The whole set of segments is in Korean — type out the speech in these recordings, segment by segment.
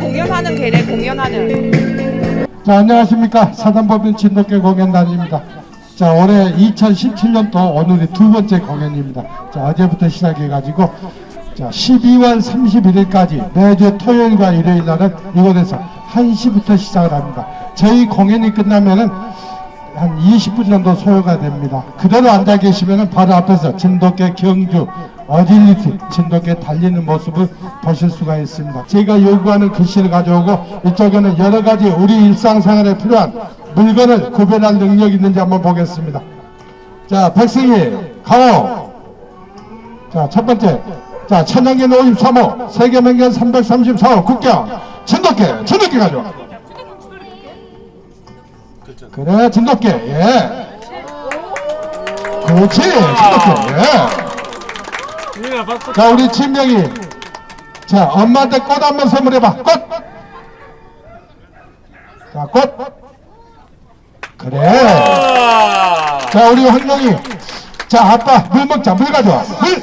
공연하는 개래 공연하는 자, 안녕하십니까. 사단법인 진돗개 공연단입니다. 자, 올해 2017년도 오늘이 두 번째 공연입니다. 자, 어제부터 시작해 가지고, 자, 12월 31일까지 매주 토요일과 일요일 날은 이곳에서 1시부터 시작을 합니다. 저희 공연이 끝나면은 한 20분 정도 소요가 됩니다. 그대로 앉아 계시면은 바로 앞에서 진돗개 경주, 어질리티, 진돗개 달리는 모습을 보실 수가 있습니다. 제가 요구하는 글씨를 가져오고 이쪽에는 여러 가지 우리 일상생활에 필요한 물건을 구별할 능력이 있는지 한번 보겠습니다. 자, 백승희, 강호. 자, 첫 번째. 자, 천연계 53호, 세계명견 334호, 국경, 진돗개, 진돗개 가져와. 그래, 진돗개, 예. 그렇지, 진돗개, 예. 자, 우리 친명이. 자, 엄마한테 꽃 한번 선물해봐. 꽃! 자, 꽃! 그래. 아! 자, 우리 황룡이. 자, 아빠, 물 먹자. 물 가져와. 물!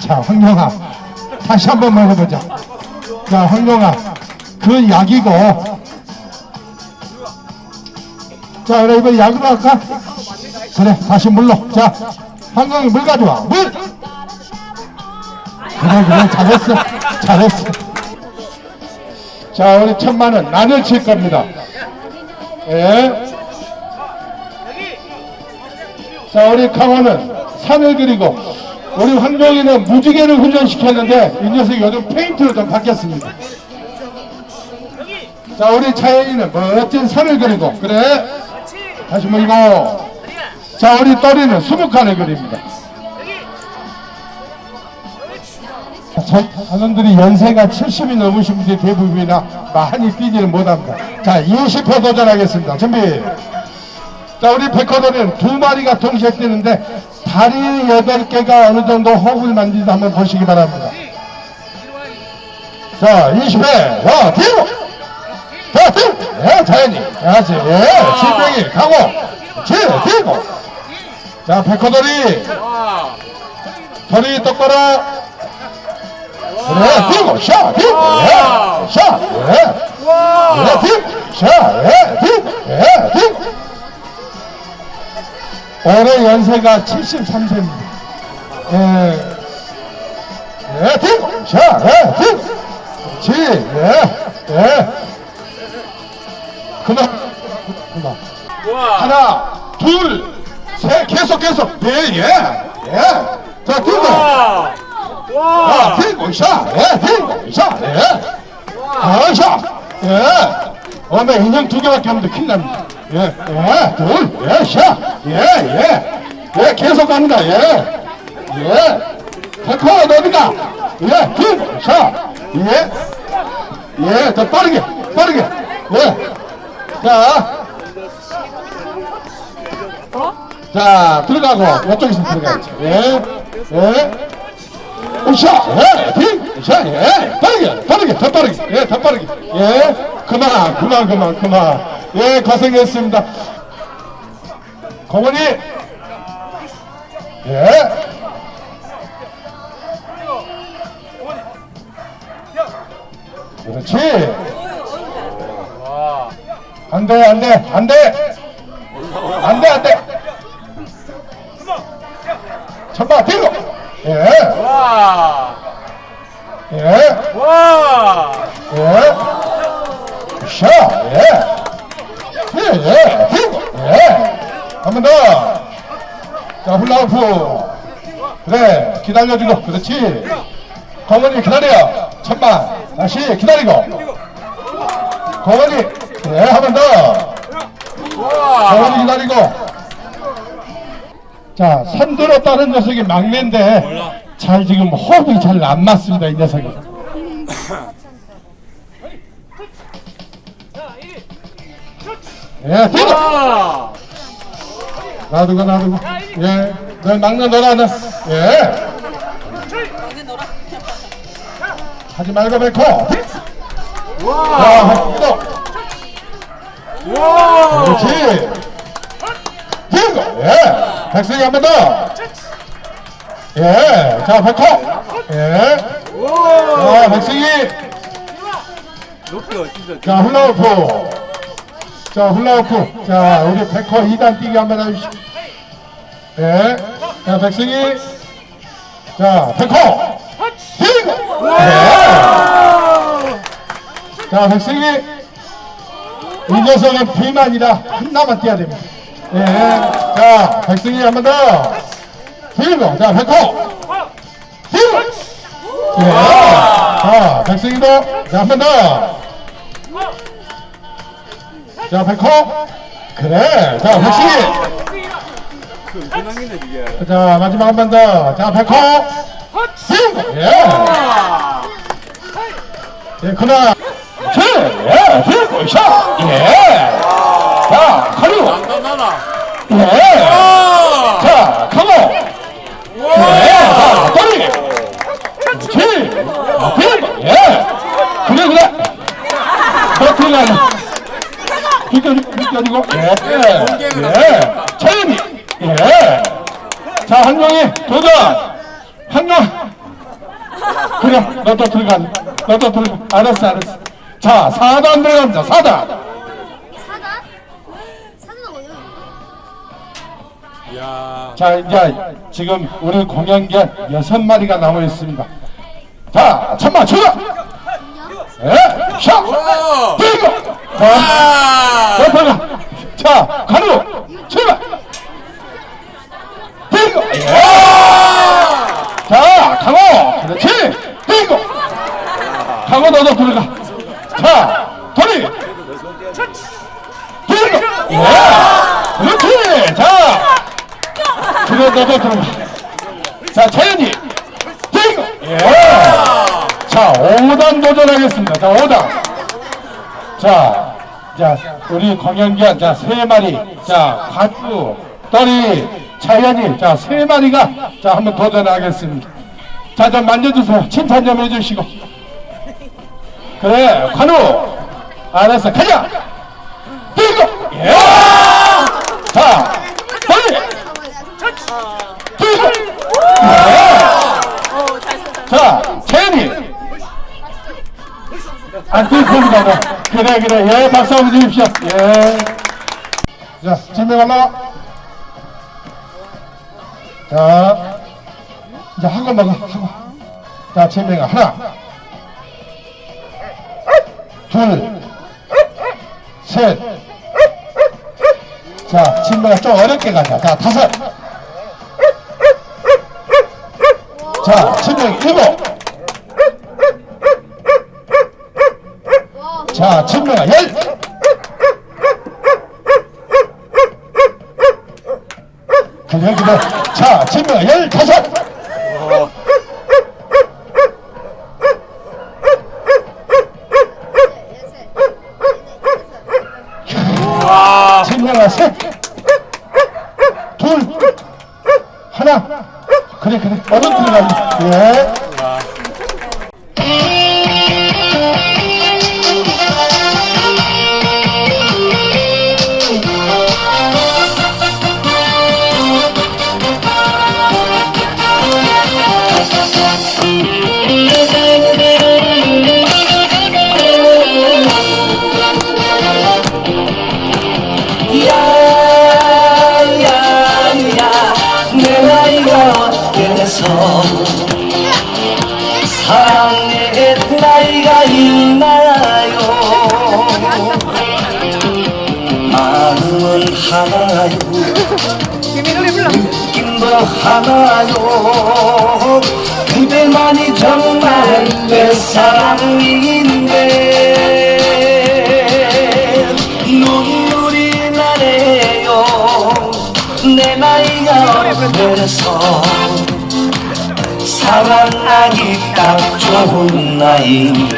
자, 황룡아. 다시 한 번만 해보자. 자, 황룡아. 그 약이고. 자, 그래, 이번 약으로 할까? 그래, 다시 물로. 자, 황룡이 물 가져와. 물! 그래, 그래, 잘했어. 잘했어. 자, 우리 천만은 난을 칠 겁니다. 예. 자, 우리 강원은 산을 그리고, 우리 황종이는 무지개를 훈련시켰는데, 이 녀석이 요즘 페인트로 좀 바뀌었습니다. 자, 우리 차영이는 멋진 산을 그리고, 그래. 다시 물고. 자, 우리 또리는 수북한을 그립니다. 저 단원들이 연세가 70이 넘으신 분들이 대부분이나 많이 뛰지는 못합니다. 자, 20회 도전하겠습니다. 준비. 자, 우리 백호도는 두 마리가 동시에 뛰는데 다리 8개가 어느 정도 호흡을 만지는지 한번 보시기 바랍니다. 자, 20회. 야, 뛰고! 자, 뛰고! 예, 자연이. 그렇지. 예, 진명이 가고. 지, 뛰고! 자, 백호돌이. 와! 돌이 똑바로. 그래, 뛰고, 샤, 뛰고, 예, 샤, 예. 와! 예, 뛰고, 샤, 예, 뛰고, 예, 뛰고. 올해 연세가 73세입니다. 예, 예, 뛰고, 샤, 예, 뛰고. 지, 예, 예. 그만, 그만. 와! 하나, 둘, 셋, 계속, 계속. 예, 예, 예. 자, 뛰고. 와! 아, 와! 빙고 샷, 예, 빙고 샷, 예. 아, 샷, 예. 어메 인형 두 개밖에 없는데 큰일 납니다. 예, 예, 둘, 예, 샷, 예, 예. 예, 계속 갑니다, 예. 예. 백호, 어디가? 예, 빙고 샷, 예. 예, 더 빠르게, 빠르게. 예. 자. 자, 들어가고, 이쪽에서 들어가야지. 예, 예. 우샤, 예, 빙, 우샤, 예, 빠르게, 빠르게, 더 빠르게, 예, 더 빠르게, 예, 그만, 그만, 그만, 그만, 예, 고생했습니다. 고모니, 예, 그렇지, 와! 안 돼, 안 돼, 안 돼, 안 돼, 안 돼. 천바, 빙고, 예, 와! 예. 와! 예. 샤, 예. 예, 예. 핑고, 예. 한 번 더. 자, 훌라후프. 그래, 기다려주고, 그렇지. 거머니 기다려. 천만. 다시 기다리고. 거머니, 그래, 한번 더. 거머니 기다리고. 자, 선두로 따른 녀석이 막내인데, 잘 지금 호흡이 잘 안 맞습니다, 이 녀석이. 예, 뛰고! 와! 놔두고, 놔두고. 예, 너 막내 너라, 너. 예. 하지 말고 뱉고. 와! 와! 그렇지. 백승이 한 번 더. 예. 자, 백호. 예. 자, 진짜. 자, 훌라후프. 자, 훌라후프. 자, 우리 백호 2단 뛰기 한 번 해주시죠. 예. 자, 백승희. 자, 백호. 뛰고. 예. 자, 백승희. 이 녀석은 비만이라 하나만 뛰어야 됩니다. 예. 자, 백승희 한 번 더. 뛰고. 자, 백호. 뛰고. 예. 자, 백승희도. 자, 한 번 더. 자, 백호. 그래. 자, 백승희. 자, 마지막 한 번 더. 자, 백호. 뛰고. 예. 예, 그나. 제, 예, 뛰고, 샷. 예. 자. 단 예. 아! 자, 가고. 예. 자, 떨리. 그렇지. 뛰고. 예. 그래, 그래. 그렇게 가는. 비껴, 비껴지고. 예. 예. 차연이. 예. 자, 한명이 도전. 한명. 그래, 너도 들어가. 너도 들어가. 알았어, 알았어. 자, 4단 들어갑니다. 4단. 사단? 자, 이제 지금 우리 공연계 여섯 마리가 남아 있습니다. 자, 천마 출발! 예, 샷! 와! 뛰고! 자, 아! 옆으로. 자, 가루! 출발! 뛰고! 예! 자, 강호! 그렇지! 뛰고! 강호 너도 들어가. 자, 돌이! 뛰고! 예! 그렇지! 자! 너도 들어가. 자, 차연이! 뛰고! 예! 자, 5단 도전하겠습니다. 자, 5단. 자, 자, 우리 공연기한 자, 세 마리. 자, 가주, 떨이, 차연이. 자, 세 마리가 자, 한번 도전하겠습니다. 자, 좀 만져주세요. 칭찬 좀 해주시고. 그래, 관우. 알았어, 가자! 뛰고! 예! 자, 안 뛰고 가봐. 그래, 그래. 예, 박수 한번 주십시오. 예. 자, 진명할라. 자, 이제 한거 먹어, 한 거. 자, 진명아, 하나. 둘. 셋. 자, 진명아 좀 어렵게 가자. 자, 다섯. 자, 진명 일곱. 와, 자, 진명아 열. 그래. 자, 진명아 열다섯. 와! 진명아 셋. 둘. 하나. 그래, 그래. 얼른 들어가자. 예. 하나요. 그대만이 정말 내 사랑인데 눈물이 나네요. 내 나이가 어때서 사랑하기 딱 좋은 나이인데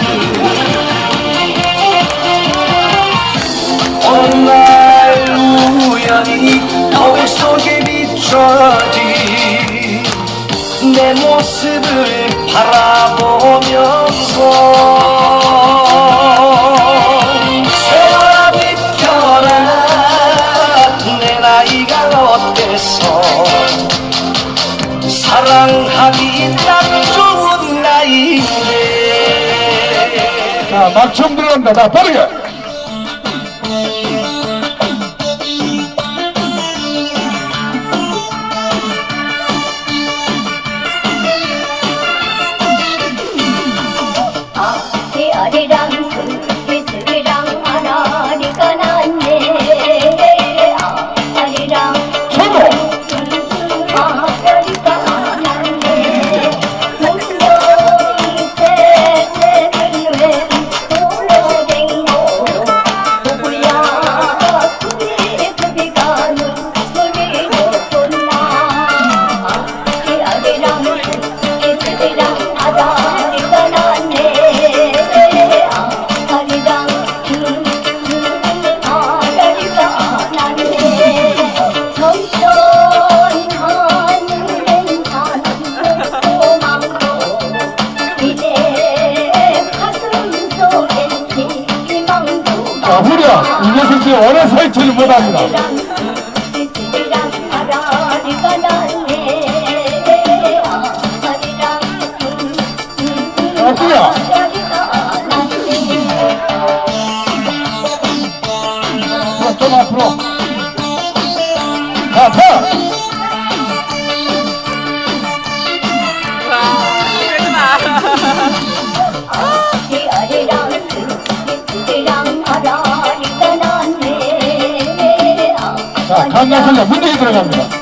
어느 날 우연히 거울 속에 어쩌지 내 모습을 바라보면서 세월아 비켜라 내 나이가 어때서 사랑하기 딱 좋은 나이인데 자, 막춤 들어간다. 자, 빠르게. 자, 강가선녀 문제에 들어갑니다.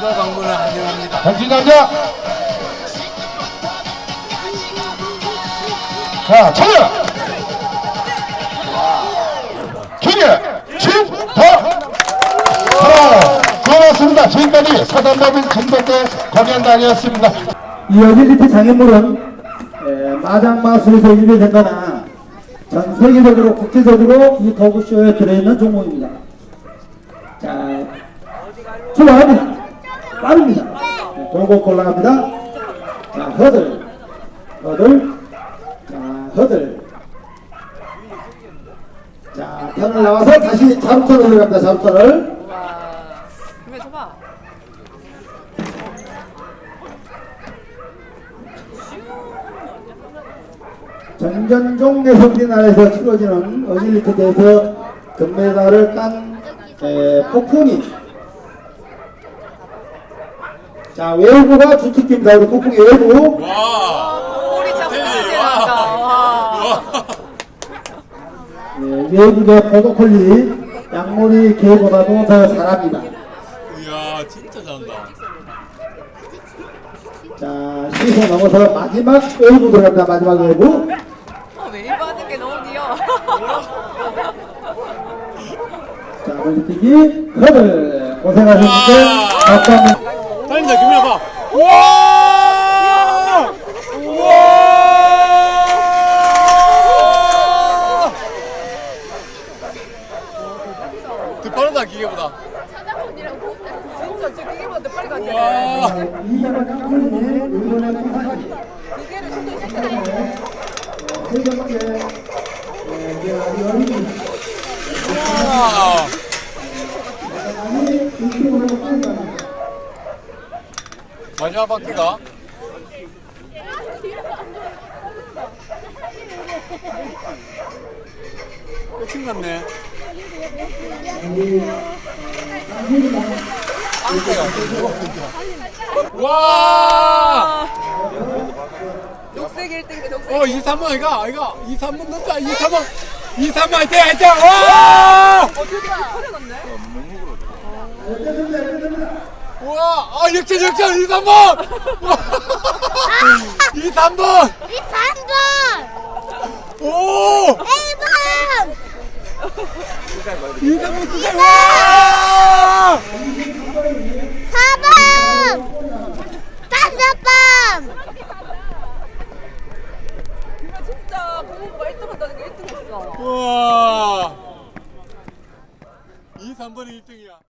중도 방문을 환영합니다. 정신 앉아. 자, 차려. 기계, 진다. 자, 고맙습니다. 지금까지 사단법인 전북대 공연단이었습니다. 이 어빌리티 장애물은 에, 마장 마술에서 일배된거나 전 세계적으로 국제적으로 이 도구쇼에 들어있는 종목입니다. 자, 출발합니다. 빠릅니다. 네, 돌고 올라갑니다. 자, 허들, 허들, 자, 허들. 자, 편을 나와서 다시 자루터로 들어갑니다. 자루터를. 와. 전전종 내성진 나라에서 치러지는 어질리트 대회에서 금메달을 딴 에, 폭풍이 자 외부가 주특기입니다 우리 폭풍이 외부 와. 꼬리 잡고. 와. 와. 예, 외국의 포도콜리 양머리 개보다도 더 잘합니다 이야, 진짜 잘한다. 자 시선 넘어서 마지막 외부 들어갑니다 마지막 외부 어, 웨이브 하는 게 너무 귀여워. 자 멀리뛰기 커들 고생하셨는데 한번 달린다, 김민아 봐. 우와! 우와! 더 빠르다, 기계보다. 진짜 저 기계보다 빨리 가네. 와. 기계를 손도 어린이 우와. 마지막 바퀴가 끝인 같네. 와! 녹색 1등이네 녹색 어, 2, 3번 아이가, 아이가, 2, 3번 넣었다, 2, 3번. 2, 3번 화이팅, 화이팅! 와! 우와, 아, 역전, 역전! 2, 3번! 2, 3번! 2, 3번! 오! 1번! 2, 3번, 2, 3번! 와! 4번! 5번! 그거 진짜 부모가 1등 한다는 게 1등 했어. 우와! 2, 3번이 1등이야.